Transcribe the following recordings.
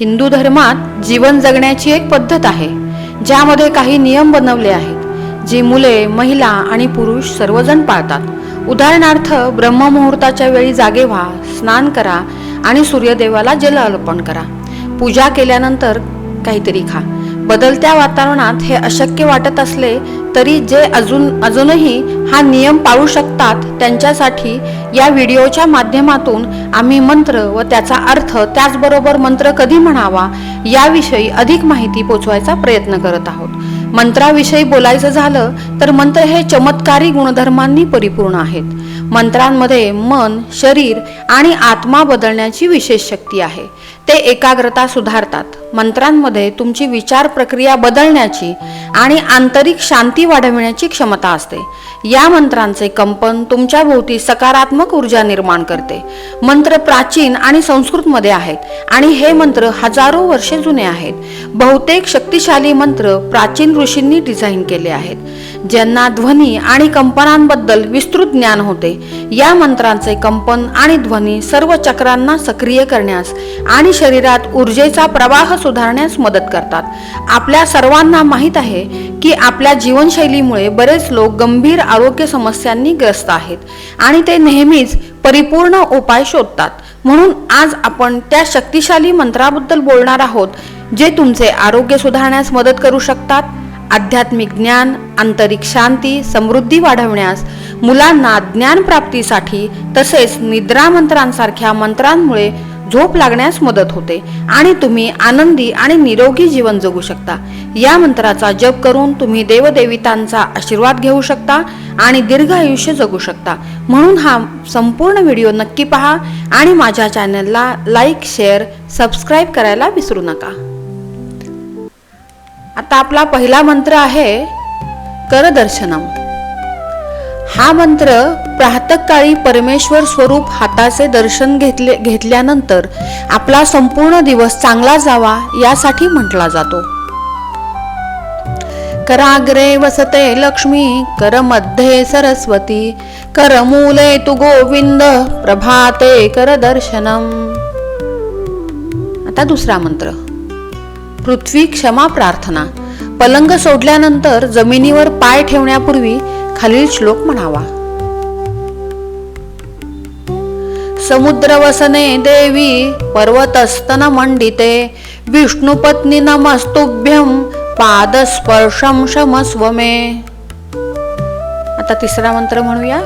हिंदू धर्मात जीवन जगण्याची एक पद्धत आहे ज्यामध्ये काही नियम बनवले आहेत जी मुले महिला आणि पुरुष सर्वजण पाळतात. उदाहरणार्थ ब्रह्ममुहूर्ताच्या वेळी जागे व्हा स्नान करा आणि सूर्यदेवाला जल अर्पण करा. पूजा केल्यानंतर काहीतरी खा. बदलत्या वातावरणात हे अशक्य वाटत असले तरी जे अजून अजूनही हा नियम पाळू शकतात त्यांच्यासाठी या व्हिडिओच्या माध्यमातून आम्ही मंत्र व त्याचा अर्थ त्याचबरोबर मंत्र कधी म्हणावा याविषयी अधिक माहिती पोचवायचा प्रयत्न करत आहोत. मंत्राविषयी बोलायचं झालं तर मंत्र हे चमत्कारी गुणधर्मांनी परिपूर्ण आहेत. मंत्रांमध्ये मन शरीर आणि आत्मा बदलण्याची विशेष शक्ती आहे. ते एकाग्रता सुधारतात. मंत्रांमध्ये तुमची विचार प्रक्रिया बदलण्याची आणि आंतरिक शांती वाढविण्याची क्षमता असते. या मंत्रांचे कंपन तुमच्या भोवती सकारात्मक ऊर्जा निर्माण करते. मंत्र प्राचीन आणि संस्कृतमध्ये आहेत आणि हे मंत्र हजारो वर्षे जुने आहेत. बहुतेक शक्तिशाली मंत्र प्राचीन ऋषींनी डिझाईन केले आहेत. ज्यांना ध्वनी आणि कंपनांबद्दल विस्तृत ज्ञान होते. या मंत्रांचे कंपन आणि ध्वनी सर्व चक्रांना सक्रिय करण्यास आणि शरीरात ऊर्जेचा प्रवाह सुधारण्यास मदत करतात. आपल्या सर्वांना माहीत आहे की आपल्या जीवनशैलीमुळे बरेच लोक गंभीर आरोग्य समस्यांनी ग्रस्त आहेत आणि ते नेहमीच परिपूर्ण उपाय शोधतात. म्हणून आज आपण त्या शक्तिशाली मंत्राबद्दल बोलणार आहोत जे तुमचे आरोग्य सुधारण्यास मदत करू शकतात. आध्यात्मिक ज्ञान आंतरिक शांती समृद्धी वाढवण्यास मुलांना ज्ञान प्राप्तीसाठी तसेच निद्रा मंत्रांसारख्या मंत्रांमुळे झोप लागण्यास मदत होते आणि तुम्ही आनंदी आणि निरोगी जीवन जगू शकता. या मंत्राचा जप करून तुम्ही देवदेवितांचा आशीर्वाद घेऊ शकता आणि दीर्घ आयुष्य जगू शकता. म्हणून हा संपूर्ण व्हिडिओ नक्की पहा आणि माझ्या चॅनलला लाईक शेअर सबस्क्राईब करायला विसरू नका. आता आपला पहिला मंत्र आहे करदर्शनम. हा मंत्र प्रातकाळी परमेश्वर स्वरूप हाताचे दर्शन घेतले घेतल्यानंतर आपला संपूर्ण दिवस चांगला जावा यासाठी म्हटला जातो. कराग्रे वसते लक्ष्मी कर मध्ये सरस्वती कर मूले तु गोविंद प्रभाते करदर्शनम आता दुसरा मंत्र. पृथ्वी क्षमा प्रार्थना. पलंग सोडल्यानंतर जमिनीवर पाय ठेवण्यापूर्वी खालील श्लोक म्हणावा. समुद्र वसने देवी पर्वतस्तन मंडिते. विष्णुपत्नी नमस्तुभ्यम पादस्पर्शम क्षमस्व मे आता तिसरा मंत्र म्हणूया.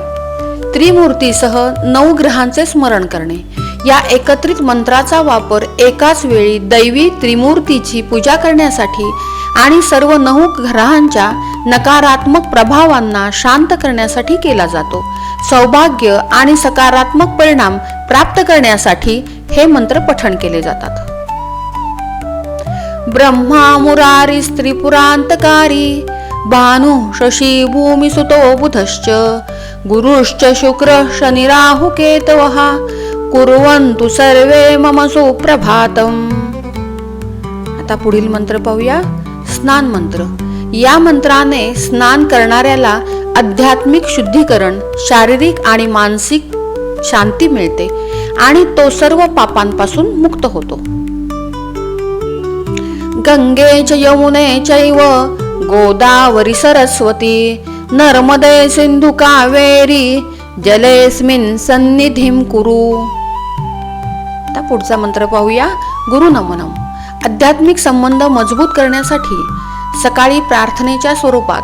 त्रिमूर्तीसह नऊ ग्रहांचे स्मरण करणे. या एकत्रित मंत्राचा वापर एकाच वेळी दैवी त्रिमूर्तीची पूजा करण्यासाठी आणि सर्व नऊ ग्रहांच्या नकारात्मक प्रभावांना शांत करण्यासाठी केला जातो. सौभाग्य आणि सकारात्मक परिणाम प्राप्त करण्यासाठी हे मंत्र पठण केले जातात. ब्रह्मा मुरारी स्त्रीपुरांतकारी भानु शशी भूमी सुतो बुधश्च गुरुश्च शुक्र शनि राहु कुर्वन्तु सर्वे मम सुप्रभातम आता पुढील मंत्र पाहूया. स्नान मंत्र. या मंत्राने स्नान करणाऱ्याला आध्यात्मिक शुद्धीकरण शारीरिक आणि मानसिक शांती मिळते आणि तो सर्व पापांपासून मुक्त होतो. गंगे च यमुने चैव गोदावरी सरस्वती नर्मदे सिंधु कावेरी जलेस्मिन सन्निधिम कुरु। आता पुढचा मंत्र पाहूया. गुरु नमनम. आध्यात्मिक संबंध मजबूत करण्यासाठी सकाळी प्रार्थनेच्या स्वरूपात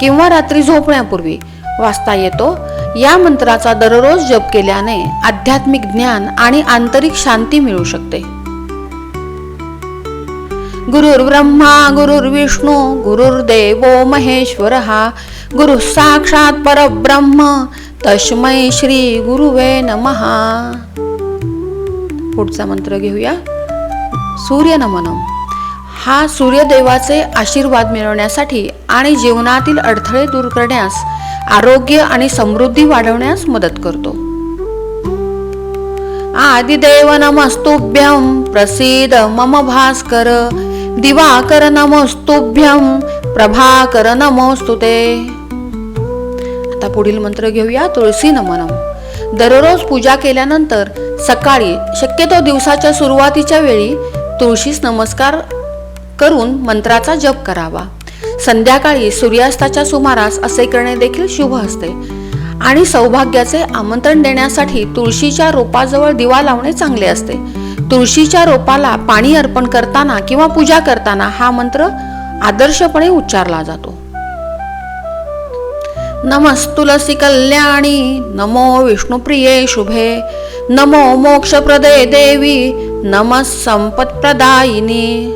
किंवा रात्री झोपण्यापूर्वी वाचता येतो. या मंत्राचा दररोज जप केल्याने आध्यात्मिक ज्ञान आणि आंतरिक शांती मिळू शकते. गुरुर्ब्रह्मा गुरुर्विष्णू गुरुर्देवो महेश्वर. गुरु साक्षात परब्रह्म. तस्मै श्री गुरुवे नमहा पुढचा मंत्र घेऊया. सूर्य नमनम. हा सूर्यदेवाचे आशीर्वाद मिळवण्यासाठी आणि जीवनातील अडथळे दूर करण्यास आरोग्य आणि समृद्धी वाढवण्यास मदत करतो. आदिदेव नमस्तुभ्यम प्रसीद मम भास्कर. दिवाकर नमस्तुभ्यम प्रभाकर नमोस्तुते. आता पुढील मंत्र घेऊया तुळसी नमनम. दररोज पूजा केल्यानंतर सकाळी शक्यतो दिवसाच्या सुरुवातीच्या वेळी तुळशीस नमस्कार करून मंत्राचा जप करावा. संध्याकाळी सूर्यास्ताच्या सुमारास असे करणे देखील शुभ असते. आणि सौभाग्याचे आमंत्रण देण्यासाठी तुळशीच्या रोपाजवळ दिवा लावणे चांगले असते. तुळशीच्या रोपाला पाणी अर्पण करताना किंवा पूजा करताना हा मंत्र आदर्शपणे उच्चारला जातो. नमस्तुलसी कल्याणी नमो विष्णुप्रिये शुभे नमो मोक्षप्रदे देवी नमः संपत्प्रदायिनी।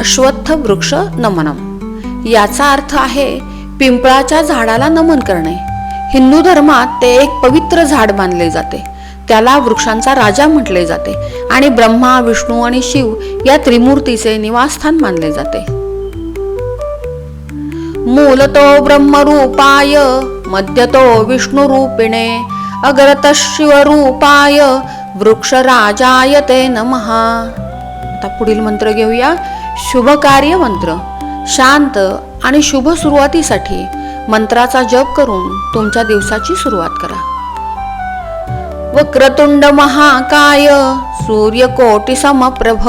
अश्वत्थ वृक्ष नमनम। याचा अर्थ आहे पिंपळाच्या झाडाला नमन करणे. हिंदू धर्मात ते एक पवित्र झाड मानले जाते. त्याला वृक्षांचा राजा म्हटले जाते आणि ब्रह्मा विष्णू आणि शिव या त्रिमूर्तीचे निवासस्थान मानले जाते. मूलतो ब्रह्मरूपाय मध्यतो विष्णुरूपिणे अग्रत शिवरूपाय वृक्षराजाय ते नमः. आता पुढील मंत्र घेऊया. शुभ कार्य मंत्र शांत आणि शुभ सुरुवातीसाठी मंत्राचा जप करून तुमच्या दिवसाची सुरुवात करा. वक्रतुंड महाकाय सूर्यकोटी समप्रभ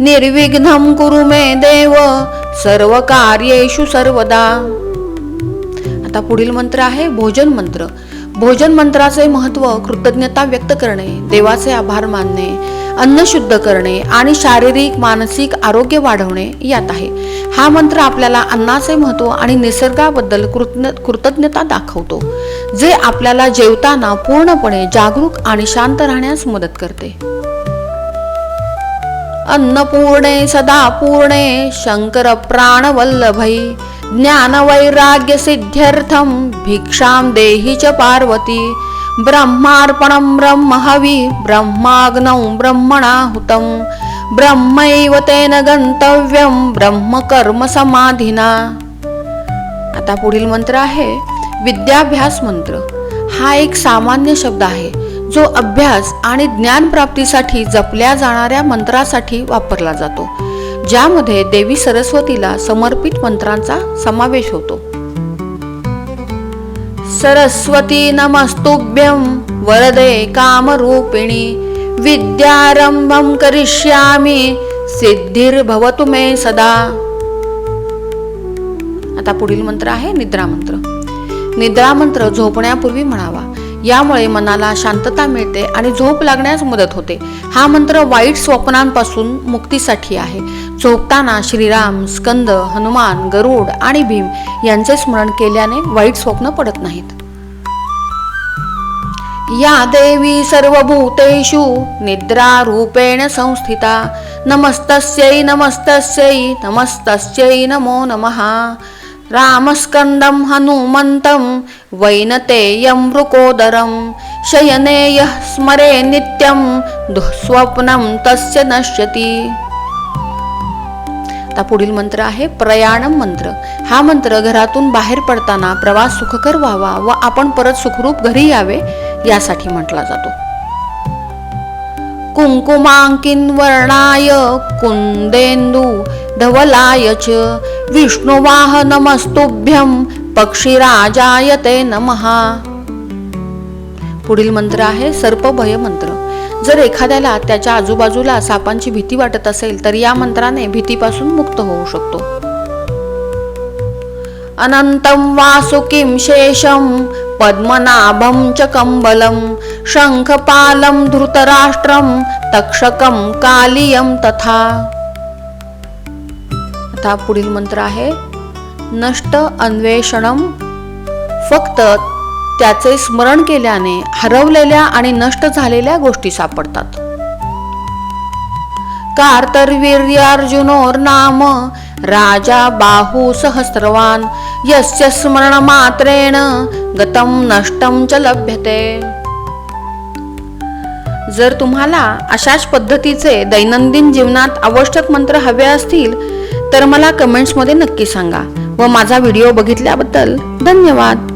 निर्विघ्नं कुरु मे देव सर्व कार्येषु सर्वदा. आता पुढील मंत्र आहे भोजन मंत्र. भोजन मंत्राचे महत्त्व कृतज्ञता व्यक्त करणे देवाचे आभार मानणे अन्न शुद्ध करणे आणि शारीरिक मानसिक आरोग्य वाढवणे यात आहे. हा मंत्र आपल्याला अन्नाचे महत्त्व आणि निसर्गाबद्दल कृतज्ञता दाखवतो जे आपल्याला जेवताना पूर्णपणे जागरूक आणि शांत राहण्यास मदत करते. अन्नपूर्णे सदा पूर्णे शंकर प्राणवल्लभै ज्ञान वैराग्य सिद्ध्यर्थम भिक्षाम देहि च पार्वती। ब्रह्मार्पणं ब्रह्म हवी ब्रह्माग्नौ ब्रह्मणाहुतं। ब्रह्मैव तेन गंतव्यं ब्रह्मकर्म समाधिना आता पुढील मंत्र आहे विद्याभ्यास मंत्र. हा एक सामान्य शब्द आहे. जो अभ्यास आणि ज्ञान प्राप्तीसाठी जपल्या जाणाऱ्या मंत्रासाठी वापरला जातो ज्यामध्ये देवी सरस्वतीला समर्पित मंत्रांचा समावेश होतो. सरस्वती नमस्तुभ्यम वरदे कामरूपिणी विद्यारंभं करिष्यामि सिद्धिर्भवतु मे सदा. आता पुढील मंत्र आहे निद्रा मंत्र. निद्रा मंत्र झोपण्यापूर्वी म्हणावा. यामुळे मनाला शांतता मिळते आणि झोप लागण्यास मदत होते. हा मंत्र वाईट स्वप्नांपासून मुक्तीसाठी आहे. झोपताना श्रीराम स्कंद हनुमान गरुड आणि भीम यांचे स्मरण केल्याने वाईट स्वप्न पडत नाहीत. या देवी सर्वभूतेषु निद्रा रूपेण संस्थिता. नमस्तस्यै नमस्तस्यै नमस्तस्यै नमो नमः. रामस्कन्दं हनुमन्तं वैनतेयं मृकोदरं शयने यः स्मरे नित्यं दुःस्वप्नं तस्य नश्यति। आता पुढील मंत्र आहे प्रयाणम मंत्र। हा मंत्र घरातून बाहेर पडताना प्रवास सुखकर व्हावा व आपण परत सुखरूप घरी यावे यासाठी म्हटला जातो। कुंकुमांकिन वर्णाय कुंदेंदू धवलायच च। विष्णुवाह नमस्तुभ्यं पक्षीराजाय ते पुढील मंत्र आहे सर्पभय मंत्र। जर एखाद्याला त्याच्या आजूबाजूला सापांची भीती वाटत असेल तर या मंत्राने भीतीपासून मुक्त होऊ शकतो. अनंतम वासुकीम शेषं पद्मनाभं च कंबलम शङ्खपालं धृतराष्ट्रं तक्षकं कालियं तथा। आता पुढील मंत्र आहे. नष्ट अन्वेषणम फक्त त्याचे स्मरण केल्याने हरवलेल्या आणि नष्ट झालेल्या गोष्टी सापडतात. कार्तर्वीर्यार्जुनोर नाम राजा बाहू सहस्रवान यस्य स्मरण मात्रेण गतम नष्टम च लभ्यते. जर तुम्हाला अशाच पद्धतीचे दैनंदिन जीवनात आवश्यक मंत्र हवे असतील तर मला कमेंट्समध्ये नक्की सांगा व माझा व्हिडिओ बघितल्याबद्दल धन्यवाद.